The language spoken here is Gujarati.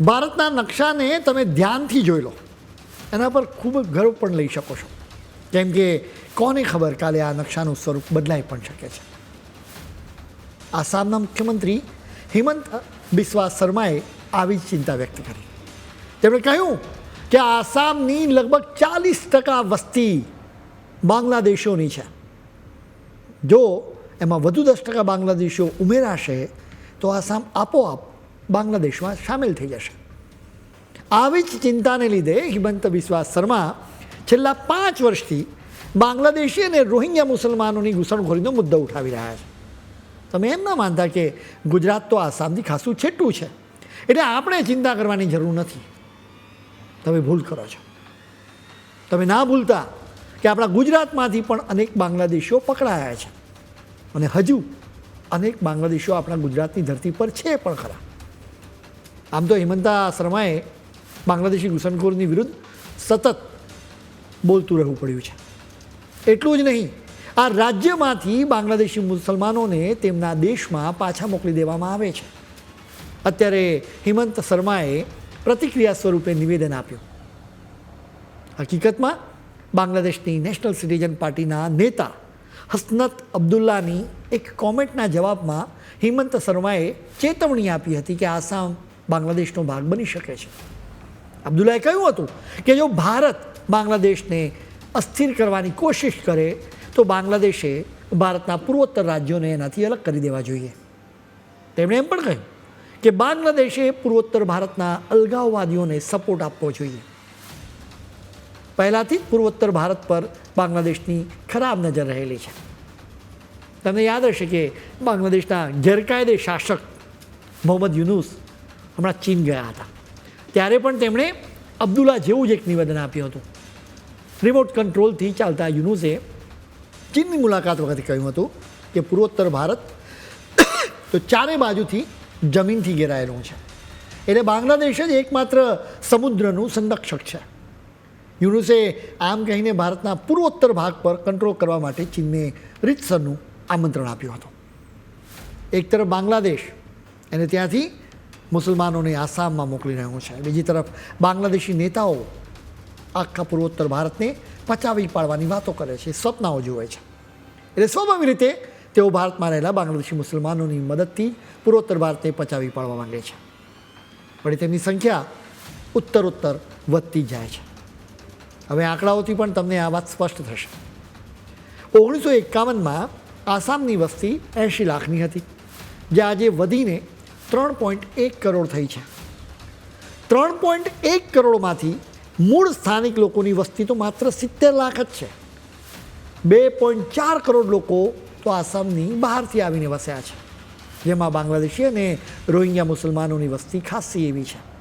ભારતના નકશાને તમે ધ્યાનથી જોઈ લો. એના પર ખૂબ ગર્વ પણ લઈ શકો છો. કેમ કે કોને ખબર કાલે આ નકશાનું સ્વરૂપ બદલાઈ પણ શકે છે? આસામના મુખ્યમંત્રી હિમંત બિસ્વા શર્માએ આવી જ ચિંતા વ્યક્ત કરી. તેમણે કહ્યું કે આસામની લગભગ ચાલીસ ટકા વસ્તી બાંગ્લાદેશોની છે. જો એમાં વધુ દસ ટકા બાંગ્લાદેશીઓ ઉમેરાશે, તો આસામ આપોઆપ બાંગ્લાદેશમાં સામેલ થઈ જશે. આવી જ ચિંતાને લીધે હિમંત બિસ્વા શર્મા છેલ્લા પાંચ વર્ષથી બાંગ્લાદેશી અને રોહિંગ્યા મુસલમાનોની ઘૂસણખોરીનો મુદ્દો ઉઠાવી રહ્યા છે. તમે એમ ના માનતા કે ગુજરાત તો આસામથી ખાસું છેટું છે, એટલે આપણે ચિંતા કરવાની જરૂર નથી. તમે ભૂલ કરો છો. તમે ના ભૂલતા કે આપણા ગુજરાતમાંથી પણ અનેક બાંગ્લાદેશીઓ પકડાયા છે. અને હજુ અનેક બાંગ્લાદેશીઓ આપણા ગુજરાતની ધરતી પર છે પણ ખરા. આમ તો હિમંતા શર્માએ બાંગ્લાદેશી ઘૂસણખોરની વિરુદ્ધ સતત બોલતું રહેવું પડ્યું છે. એટલું જ નહીં, આ રાજ્યમાંથી બાંગ્લાદેશી મુસલમાનોને તેમના દેશમાં પાછા મોકલી દેવામાં આવે છે. અત્યારે હિમંત શર્માએ પ્રતિક્રિયા સ્વરૂપે નિવેદન આપ્યું. હકીકતમાં, બાંગ્લાદેશની નેશનલ સિટીઝન પાર્ટીના નેતા હસનત અબ્દુલ્લાની એક કોમેન્ટના જવાબમાં હિમંત શર્માએ ચેતવણી આપી હતી કે આસામ બાંગ્લાદેશનો ભાગ બની શકે છે. અબ્દુલ્લાએ કહ્યું હતું કે જો ભારત બાંગ્લાદેશને અસ્થિર કરવાની કોશિશ કરે, તો બાંગ્લાદેશે ભારતના પૂર્વોત્તર રાજ્યોને એનાથી અલગ કરી દેવા જોઈએ. તેમણે એમ પણ કહ્યું કે બાંગ્લાદેશે પૂર્વોત્તર ભારતના અલગાવવાદીઓને સપોર્ટ આપવો જોઈએ. પહેલાંથી જ પૂર્વોત્તર ભારત પર બાંગ્લાદેશની ખરાબ નજર રહેલી છે. તમને યાદ હશે કે બાંગ્લાદેશના ગેરકાયદે શાસક મોહમ્મદ યુનુસ હમણાં ચીન ગયા હતા. ત્યારે પણ તેમણે અબ્દુલ્લા જેવું જ એક નિવેદન આપ્યું હતું. રિમોટ કંટ્રોલથી ચાલતા યુનુસે ચીનની મુલાકાત વખતે કહ્યું હતું કે પૂર્વોત્તર ભારત તો ચારે બાજુથી જમીનથી ઘેરાયેલું છે. એટલે બાંગ્લાદેશ જ એકમાત્ર સમુદ્રનું સંરક્ષક છે. યુનુસે આમ કહીને ભારતના પૂર્વોત્તર ભાગ પર કંટ્રોલ કરવા માટે ચીનને રીતસરનું આમંત્રણ આપ્યું હતું. એક તરફ બાંગ્લાદેશ, અને ત્યાંથી મુસલમાનોને આસામમાં મોકલી રહ્યો છે. બીજી તરફ, બાંગ્લાદેશી નેતાઓ આખા પૂર્વોત્તર ભારતને પચાવી પાડવાની વાતો કરે છે. સ્વપ્નાઓ જુએ છે. એટલે સ્વાભાવિક રીતે તેઓ ભારતમાં રહેલા બાંગ્લાદેશી મુસલમાનોની મદદથી પૂર્વોત્તર ભારતને પચાવી પાડવા માંગે છે. પણ તેમની સંખ્યા ઉત્તરોત્તર વધતી જાય છે. હવે આંકડાઓથી પણ તમને આ વાત સ્પષ્ટ થશે. ઓગણીસો એકાવનમાં આસામની વસ્તી એંશી લાખની હતી. જે આજે વધીને ત્રણ પોઈન્ટ એક કરોડ થઈ છે. ત્રણ પોઈન્ટ એક કરોડમાંથી મૂળ સ્થાનિક લોકોની વસ્તી તો માત્ર સિત્તેર લાખ જ છે. બે પોઈન્ટ ચાર કરોડ લોકો તો આસામની બહારથી આવીને વસ્યા છે. જેમાં બાંગ્લાદેશી અને રોહિંગ્યા મુસલમાનોની વસ્તી ખાસી એવી છે.